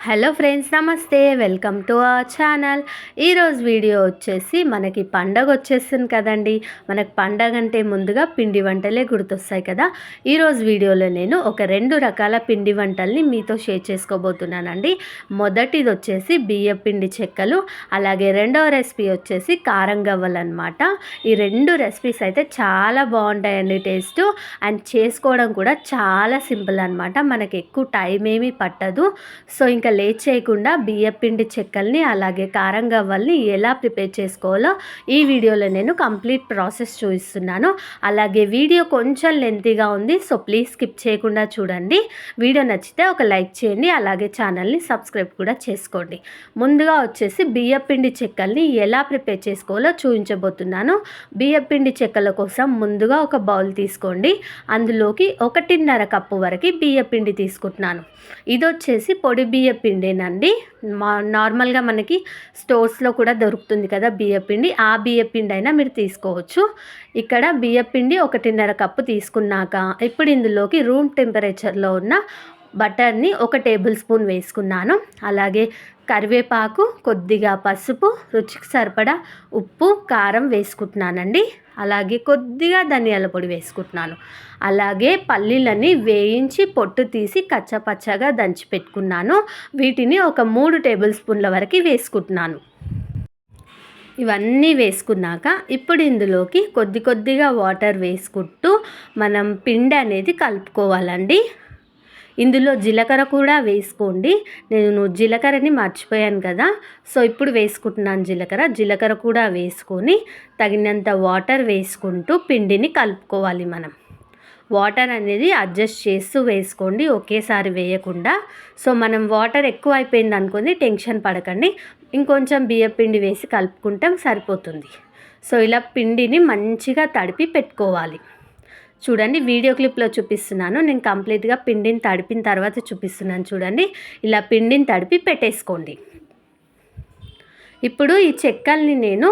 Hello friends నమస్తే. Welcome to our channel. ఈరోజు video వచ్చేసి మనకి పండగ వచ్చేస్తుంది కదండి. మనకు పండగ అంటే ముందుగా పిండి వంటలే గుర్తొస్తాయి కదా. ఈరోజు వీడియోలో నేను ఒక రెండు రకాల పిండి వంటల్ని మీతో షేర్ చేసుకోబోతున్నానండి. మొదటిది వచ్చేసి బియ్య పిండి చెక్కలు అలాగే రెండవ రెసిపీ వచ్చేసి కారం గవ్వలన్నమాట. ఈ రెండు రెసిపీస్ అయితే చాలా బాగుంటాయండి టేస్ట్. అండ్ చేసుకోవడం కూడా చాలా సింపుల్ అనమాట మనకి ఎక్కువ టైం ఏమీ పట్టదు. సో ఇంకా లేట్ చేయకుండా బియ్యపిండి చెక్కల్ని అలాగే కారం గవ్వల్ని ఎలా ప్రిపేర్ చేసుకోవాలో ఈ వీడియోలో నేను కంప్లీట్ ప్రాసెస్ చూపిస్తున్నాను. అలాగే వీడియో కొంచెం లెంతీగా ఉంది సో ప్లీజ్ స్కిప్ చేయకుండా చూడండి. వీడియో నచ్చితే ఒక లైక్ చేయండి అలాగే ఛానల్ని సబ్స్క్రైబ్ కూడా చేసుకోండి. ముందుగా వచ్చేసి బియ్యపిండి చెక్కల్ని ఎలా ప్రిపేర్ చేసుకోవాలో చూపించబోతున్నాను. బియ్యపిండి చెక్కల కోసం ముందుగా ఒక బౌల్ తీసుకోండి. అందులోకి ఒకటిన్నర కప్పు వరకు బియ్యపిండి తీసుకుంటున్నాను. ఇది వచ్చేసి పొడి బియ్య పిండేనండి. మా నార్మల్గా మనకి స్టోర్స్లో కూడా దొరుకుతుంది కదా బియ్యపిండి ఆ బియ్యపిండి అయినా మీరు తీసుకోవచ్చు. ఇక్కడ బియ్యపిండి ఒకటిన్నర కప్పు తీసుకున్నాక ఇప్పుడు ఇందులోకి రూమ్ టెంపరేచర్లో ఉన్న బటర్ని ఒక టేబుల్ స్పూన్ వేసుకున్నాను. అలాగే కరివేపాకు కొద్దిగా పసుపు రుచికి సరిపడా ఉప్పు కారం వేసుకుంటున్నానండి. అలాగే కొద్దిగా ధనియాల పొడి వేసుకుంటున్నాను. అలాగే పల్లీలని వేయించి పొట్టు తీసి కచ్చపచ్చగా దంచి పెట్టుకున్నాను. వీటిని ఒక మూడు టేబుల్ స్పూన్ల వరకు వేసుకుంటున్నాను. ఇవన్నీ వేసుకున్నాక ఇప్పుడు ఇందులోకి కొద్ది కొద్దిగా వాటర్ వేసుకుంటూ మనం పిండి అనేది కలుపుకోవాలండి. ఇందులో జీలకర్ర కూడా వేసుకోండి. నేను జీలకర్రని మర్చిపోయాను కదా. సో ఇప్పుడు వేసుకుంటున్నాను జీలకర్ర. జీలకర్ర కూడా వేసుకొని తగినంత వాటర్ వేసుకుంటూ పిండిని కలుపుకోవాలి మనం. వాటర్ అనేది అడ్జస్ట్ చేస్తూ వేసుకోండి. ఒకేసారి వేయకుండా. సో మనం వాటర్ ఎక్కువ అయిపోయింది అనుకోండి టెన్షన్ పడకండి. ఇంకొంచెం బియ్య పిండి వేసి కలుపుకుంటే సరిపోతుంది. సో ఇలా పిండిని మంచిగా తడిపి పెట్టుకోవాలి. చూడండి వీడియో క్లిప్లో చూపిస్తున్నాను. నేను కంప్లీట్గా పిండిని తడిపిన తర్వాత చూపిస్తున్నాను చూడండి. ఇలా పిండిని తడిపి పెట్టేసుకోండి. ఇప్పుడు ఈ చెక్కల్ని నేను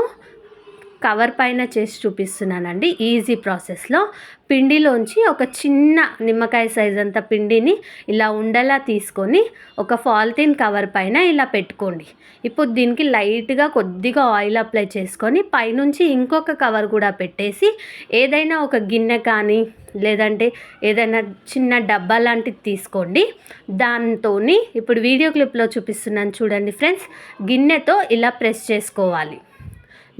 కవర్ పైన చేసి చూపిస్తున్నానండి. ఈజీ ప్రాసెస్లో పిండిలోంచి ఒక చిన్న నిమ్మకాయ సైజ్ అంత పిండిని ఇలా ఉండలా తీసుకొని ఒక ఫాల్తీన్ కవర్ పైన ఇలా పెట్టుకోండి. ఇప్పుడు దీనికి లైట్గా కొద్దిగా ఆయిల్ అప్లై చేసుకొని పైనుంచి ఇంకొక కవర్ కూడా పెట్టేసి ఏదైనా ఒక గిన్నె కానీ లేదంటే ఏదైనా చిన్న డబ్బా లాంటిది తీసుకోండి. దాంతో ఇప్పుడు వీడియో క్లిప్లో చూపిస్తున్నాను చూడండి ఫ్రెండ్స్. గిన్నెతో ఇలా ప్రెస్ చేసుకోవాలి.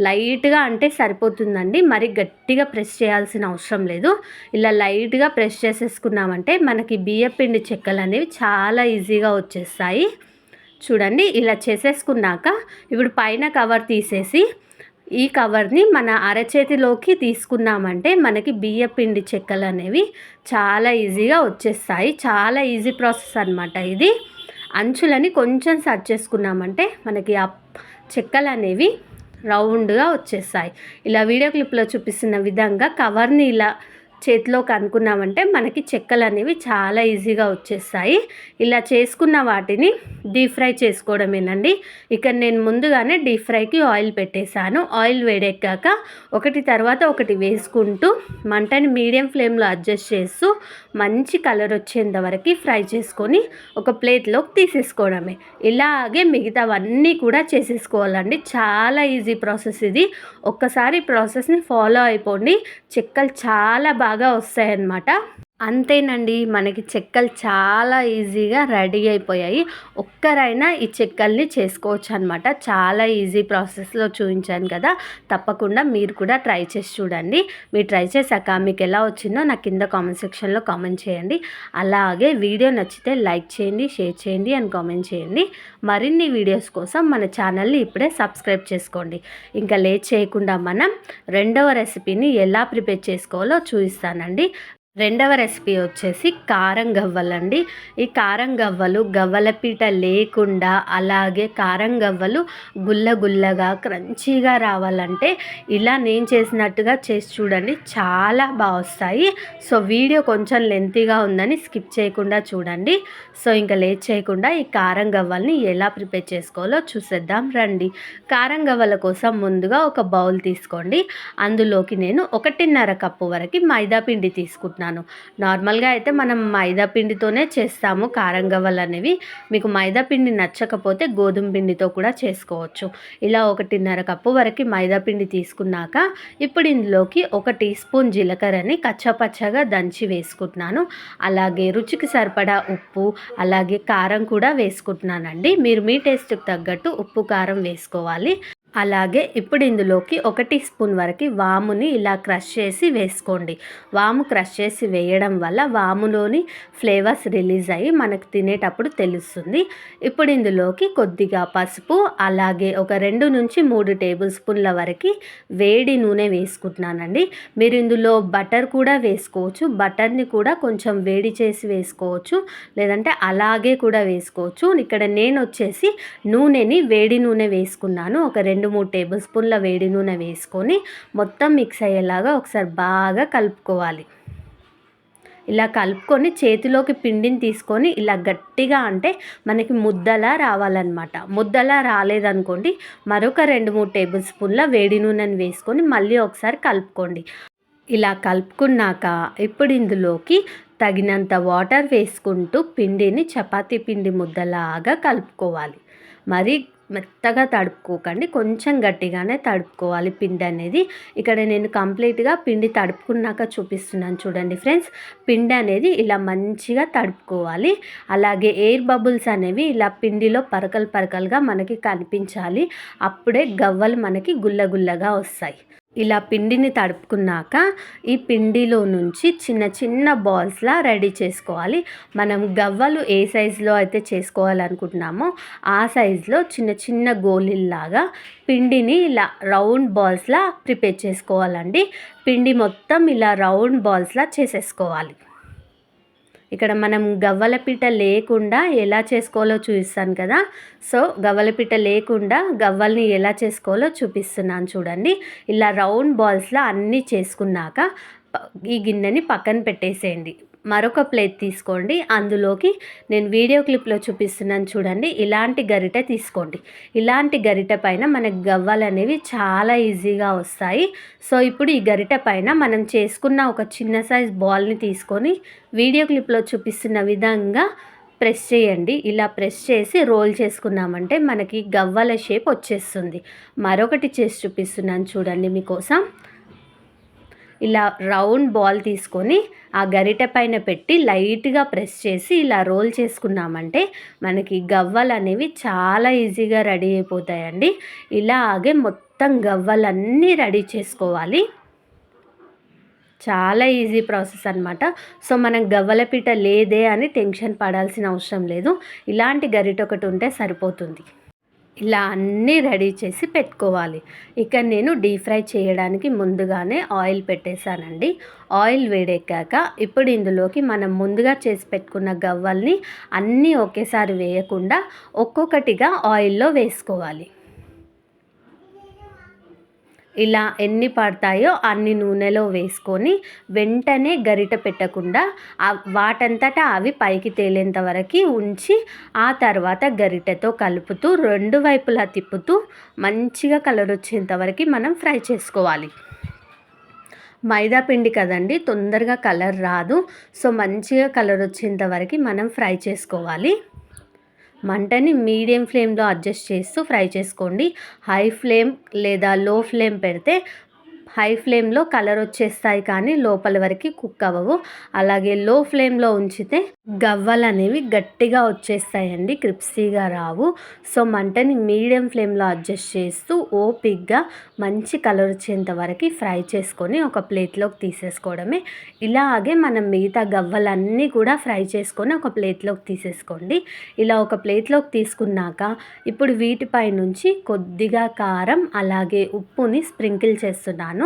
లైట్గా అంటే సరిపోతుందండి. మరి గట్టిగా ప్రెస్ చేయాల్సిన అవసరం లేదు. ఇలా లైట్గా ప్రెస్ చేసేసుకున్నామంటే మనకి బియ్యపిండి చెక్కలు అనేవి చాలా ఈజీగా వచ్చేస్తాయి. చూడండి ఇలా చేసేసుకున్నాక ఇప్పుడు పైన కవర్ తీసేసి ఈ కవర్ని మన అరచేతిలోకి తీసుకున్నామంటే మనకి బియ్యపిండి చెక్కలు అనేవి చాలా ఈజీగా వచ్చేస్తాయి. చాలా ఈజీ ప్రాసెస్ అనమాట ఇది. అంచులని కొంచెం సర్చ్ చేసుకున్నామంటే మనకి ఆ చెక్కలు అనేవి రౌండ్గా వచ్చేసాయి. ఇలా వీడియో క్లిప్లో చూపిస్తున్న విధంగా కవర్ని ఇలా చేతిలోకి అనుకున్నామంటే మనకి చెక్కలు అనేవి చాలా ఈజీగా వచ్చేస్తాయి. ఇలా చేసుకున్న వాటిని డీప్ ఫ్రై చేసుకోవడమేనండి. ఇక్కడ నేను ముందుగానే డీప్ ఫ్రైకి ఆయిల్ పెట్టేశాను. ఆయిల్ వేడెక్కాక ఒకటి తర్వాత ఒకటి వేసుకుంటూ మంటని మీడియం ఫ్లేమ్లో అడ్జస్ట్ చేస్తూ మంచి కలర్ వచ్చేంత వరకు ఫ్రై చేసుకొని ఒక ప్లేట్లోకి తీసేసుకోవడమే. ఇలాగే మిగతావన్నీ కూడా చేసేసుకోవాలండి. చాలా ఈజీ ప్రాసెస్ ఇది. ఒక్కసారి ప్రాసెస్ని ఫాలో అయిపోండి. చెక్కలు చాలా బాగా వస్తాయన్నమాట. అంతేనండి మనకి చెక్కలు చాలా ఈజీగా రెడీ అయిపోయాయి. ఒక్కరైనా ఈ చెక్కల్ని చేసుకోవచ్చు అనమాట చాలా ఈజీ ప్రాసెస్లో చూపించాను కదా. తప్పకుండా మీరు కూడా ట్రై చేసి చూడండి. మీరు ట్రై చేశాక మీకు ఎలా వచ్చిందో నా కింద కామెంట్ సెక్షన్లో కామెంట్ చేయండి. అలాగే వీడియో నచ్చితే లైక్ చేయండి షేర్ చేయండి అని కామెంట్ చేయండి. మరిన్ని వీడియోస్ కోసం మన ఛానల్ని ఇప్పుడే సబ్స్క్రైబ్ చేసుకోండి. ఇంకా లేట్ చేయకుండా మనం రెండవ రెసిపీని ఎలా ప్రిపేర్ చేసుకోవాలో చూపిస్తానండి. రెండవ రెసిపీ వచ్చేసి కారం గవ్వలండి ఈ కారం గవ్వలు గవ్వల పీట లేకుండా అలాగే కారం గవ్వలు గుల్ల గుల్లగా క్రంచీగా రావాలంటే ఇలా నేను చేసినట్టుగా చేసి చూడండి. చాలా బాగా వస్తాయి. సో వీడియో కొంచెం లెంతీగా ఉందని స్కిప్ చేయకుండా చూడండి. సో ఇంకా లేట్ చేయకుండా ఈ కారం గవ్వల్ని ఎలా ప్రిపేర్ చేసుకోవాలో చూసేద్దాం రండి. కారం గవ్వల కోసం ముందుగా ఒక బౌల్ తీసుకోండి. అందులోకి నేను ఒకటిన్నర కప్పు వరకు మైదా పిండి తీసుకుంటున్నాను. వేసుకుంటున్నాను నార్మల్గా అయితే మనం మైదా పిండితోనే చేస్తాము. కారం గవ్వలు అనేవి మీకు మైదా పిండి నచ్చకపోతే గోధుమ పిండితో కూడా చేసుకోవచ్చు. ఇలా ఒకటిన్నర కప్పు వరకు మైదా పిండి తీసుకున్నాక ఇప్పుడు ఇందులోకి ఒక టీ స్పూన్ జీలకర్రని కచ్చపచ్చగా దంచి వేసుకుంటున్నాను. అలాగే రుచికి సరిపడా ఉప్పు అలాగే కారం కూడా వేసుకుంటున్నానండి. మీరు మీ టేస్ట్కి తగ్గట్టు ఉప్పు కారం వేసుకోవాలి. అలాగే ఇప్పుడు ఇందులోకి ఒక టీ స్పూన్ వరకు వాముని ఇలా క్రష్ చేసి వేసుకోండి. వాము క్రష్ చేసి వేయడం వల్ల వాములోని ఫ్లేవర్స్ రిలీజ్ అయ్యి మనకు తినేటప్పుడు తెలుస్తుంది. ఇప్పుడు ఇందులోకి కొద్దిగా పసుపు అలాగే ఒక రెండు నుంచి మూడు టేబుల్ స్పూన్ల వరకు వేడి నూనె వేసుకుంటున్నానండి. మీరు ఇందులో బటర్ కూడా వేసుకోవచ్చు. బటర్ని కూడా కొంచెం వేడి చేసి వేసుకోవచ్చు. లేదంటే అలాగే కూడా వేసుకోవచ్చు. ఇక్కడ నేను వచ్చేసి నూనెని వేడి నూనె వేసుకున్నాను. ఒక రెండు రెండు మూడు టేబుల్ స్పూన్ల వేడి నూనె వేసుకొని మొత్తం మిక్స్ అయ్యేలాగా ఒకసారి బాగా కలుపుకోవాలి. ఇలా కలుపుకొని చేతిలోకి పిండిని తీసుకొని ఇలా గట్టిగా అంటే మనకి ముద్దలా రావాలన్నమాట. ముద్దలా రాలేదనుకోండి మరొక రెండు మూడు టేబుల్ స్పూన్ల వేడి నూనెని వేసుకొని మళ్ళీ ఒకసారి కలుపుకోండి. ఇలా కలుపుకున్నాక ఇప్పుడు ఇందులోకి తగినంత వాటర్ వేసుకుంటూ పిండిని చపాతీ పిండి ముద్దలాగా కలుపుకోవాలి. మరి మెత్తగా తడుపుకోకండి. కొంచెం గట్టిగానే తడుపుకోవాలి పిండి అనేది. ఇక్కడ నేను కంప్లీట్గా పిండి తడుపుకున్నాక చూపిస్తున్నాను చూడండి ఫ్రెండ్స్. పిండి అనేది ఇలా మంచిగా తడుపుకోవాలి. అలాగే ఎయిర్ బబుల్స్ అనేవి ఇలా పిండిలో పరకలు పరకలుగా మనకి కనిపించాలి. అప్పుడే గవ్వలు మనకి గుల్లగుల్లగా వస్తాయి. ఇలా పిండిని తడుపుకున్నాక ఈ పిండిలో నుంచి చిన్న చిన్న బాల్స్లా రెడీ చేసుకోవాలి. మనం గవ్వలు ఏ సైజులో అయితే చేసుకోవాలనుకుంటున్నామో ఆ సైజులో చిన్న చిన్న గోళీల్లాగా పిండిని ఇలా రౌండ్ బాల్స్లా ప్రిపేర్ చేసుకోవాలండి. పిండి మొత్తం ఇలా రౌండ్ బాల్స్లా చేసేసుకోవాలి. ఇక్కడ మనం గవ్వలపీట లేకుండా ఎలా చేసుకోవాలో చూపిస్తాను కదా. సో గవ్వలపీట లేకుండా గవ్వల్ని ఎలా చేసుకోవాలో చూపిస్తున్నాను చూడండి. ఇలా రౌండ్ బాల్స్లో అన్నీ చేసుకున్నాక ఈ గిన్నెని పక్కన పెట్టేసేయండి. మరొక ప్లేట్ తీసుకోండి. అందులోకి నేను వీడియో క్లిప్లో చూపిస్తున్నాను చూడండి. ఇలాంటి గరిటె తీసుకోండి. ఇలాంటి గరిటె పైన మనకు గవ్వలు అనేవి చాలా ఈజీగా వస్తాయి. సో ఇప్పుడు ఈ గరిటె పైన మనం చేసుకున్న ఒక చిన్న సైజ్ బాల్ని తీసుకొని వీడియో క్లిప్లో చూపిస్తున్న విధంగా ప్రెస్ చేయండి. ఇలా ప్రెస్ చేసి రోల్ చేసుకున్నామంటే మనకి గవ్వల షేప్ వచ్చేస్తుంది. మరొకటి చేసి చూపిస్తున్నాను చూడండి మీకోసం. ఇలా రౌండ్ బాల్ తీసుకొని ఆ గరిట పైన పెట్టి లైట్గా ప్రెస్ చేసి ఇలా రోల్ చేసుకున్నామంటే మనకి గవ్వలు అనేవి చాలా ఈజీగా రెడీ అయిపోతాయండి. ఇలాగే మొత్తం గవ్వలన్నీ రెడీ చేసుకోవాలి. చాలా ఈజీ ప్రాసెస్ అనమాట సో మనం గవ్వలపీట లేదే అని టెన్షన్ పడాల్సిన అవసరం లేదు. ఇలాంటి గరిట ఒకటి ఉంటే సరిపోతుంది. ఇలా అన్నీ రెడీ చేసి పెట్టుకోవాలి. ఇక నేను డీప్ ఫ్రై చేయడానికి ముందుగానే ఆయిల్ పెట్టేశానండి. ఆయిల్ వేడెక్కాక ఇప్పుడు ఇందులోకి మనం ముందుగా చేసి పెట్టుకున్న గవ్వల్ని అన్నీ ఒకేసారి వేయకుండా ఒక్కొక్కటిగా ఆయిల్లో వేసుకోవాలి. ఇలా ఎన్ని పడతాయో అన్ని నూనెలో వేసుకొని వెంటనే గరిట పెట్టకుండా వాటంతటా అవి పైకి తేలేంత వరకు ఉంచి ఆ తర్వాత గరిటెతో కలుపుతూ రెండు వైపులా తిప్పుతూ మంచిగా కలర్ వచ్చేంత వరకు మనం ఫ్రై చేసుకోవాలి. మైదా పిండి కదండి తొందరగా కలర్ రాదు. సో మంచిగా కలర్ వచ్చేంత వరకు మనం ఫ్రై చేసుకోవాలి. మంటని మీడియం ఫ్లేమ్లో అడ్జస్ట్ చేస్తూ ఫ్రై చేసుకోండి. హై ఫ్లేమ్ లేదా లో ఫ్లేమ్ పెడితే హై ఫ్లేమ్లో కలర్ వచ్చేస్తాయి కానీ లోపల వరకు కుక్ అవ్వవు. అలాగే లో ఫ్లేమ్లో ఉంచితే గవ్వలు అనేవి గట్టిగా వచ్చేస్తాయండి క్రిప్సీగా రావు. సో మంటని మీడియం ఫ్లేమ్లో అడ్జస్ట్ చేస్తూ ఓపిక్గా మంచి కలర్ వచ్చేంత వరకు ఫ్రై చేసుకొని ఒక ప్లేట్లోకి తీసేసుకోవడమే. ఇలాగే మనం మిగతా గవ్వలన్నీ కూడా ఫ్రై చేసుకొని ఒక ప్లేట్లోకి తీసేసుకోండి. ఇలా ఒక ప్లేట్లోకి తీసుకున్నాక ఇప్పుడు వీటిపై నుంచి కొద్దిగా కారం అలాగే ఉప్పుని స్ప్రింకిల్ చేస్తున్నాను.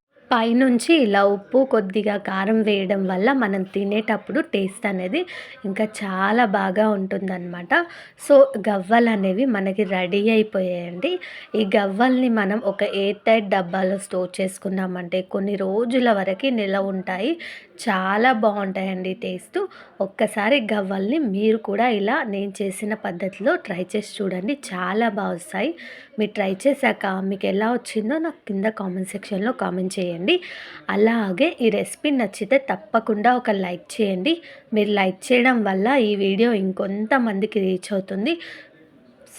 పైనుంచి ఇలా ఉప్పు కొద్దిగా కారం వేయడం వల్ల మనం తినేటప్పుడు టేస్ట్ అనేది ఇంకా చాలా బాగా ఉంటుందన్నమాట. సో గవ్వలు అనేవి మనకి రెడీ అయిపోయాయండి. ఈ గవ్వల్ని మనం ఒక ఎయిర్ టైట్ డబ్బాలో స్టోర్ చేసుకున్నామంటే కొన్ని రోజుల వరకు నిలవ ఉంటాయి. చాలా బాగుంటాయండి టేస్ట్. ఒక్కసారి గవ్వల్ని మీరు కూడా ఇలా నేను చేసిన పద్ధతిలో ట్రై చేసి చూడండి. చాలా బాగా వస్తాయి. మీరు ట్రై చేశాక మీకు ఎలా వచ్చిందో నాకు కింద కామెంట్ సెక్షన్లో కామెంట్ చేయండి. చేయండి. అలాగే ఈ రెసిపీ నచ్చితే తప్పకుండా ఒక లైక్ చేయండి. మీరు లైక్ చేయడం వల్ల ఈ వీడియో ఇంకొంతమందికి రీచ్ అవుతుంది.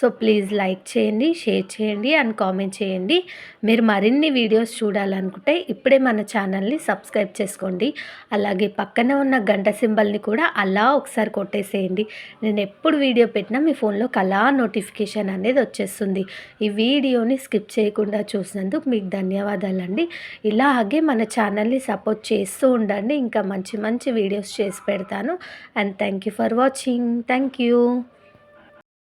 సో ప్లీజ్ లైక్ చేయండి షేర్ చేయండి అండ్ కామెంట్ చేయండి. మీరు మరిన్ని వీడియోస్ చూడాలనుకుంటే ఇప్పుడే మన ఛానల్ని సబ్స్క్రైబ్ చేసుకోండి. అలాగే పక్కన ఉన్న గంట సింబల్ని కూడా అలా ఒకసారి కొట్టేసేయండి. నేను ఎప్పుడు వీడియో పెట్టినా మీ ఫోన్లో అలా నోటిఫికేషన్ అనేది వచ్చేస్తుంది. ఈ వీడియోని స్కిప్ చేయకుండా చూసినందుకు మీకు ధన్యవాదాలండి. ఇలాగే మన ఛానల్ని సపోర్ట్ చేస్తూ ఉండండి. ఇంకా మంచి మంచి వీడియోస్ చేసి పెడతాను. And thank you for watching. Thank you.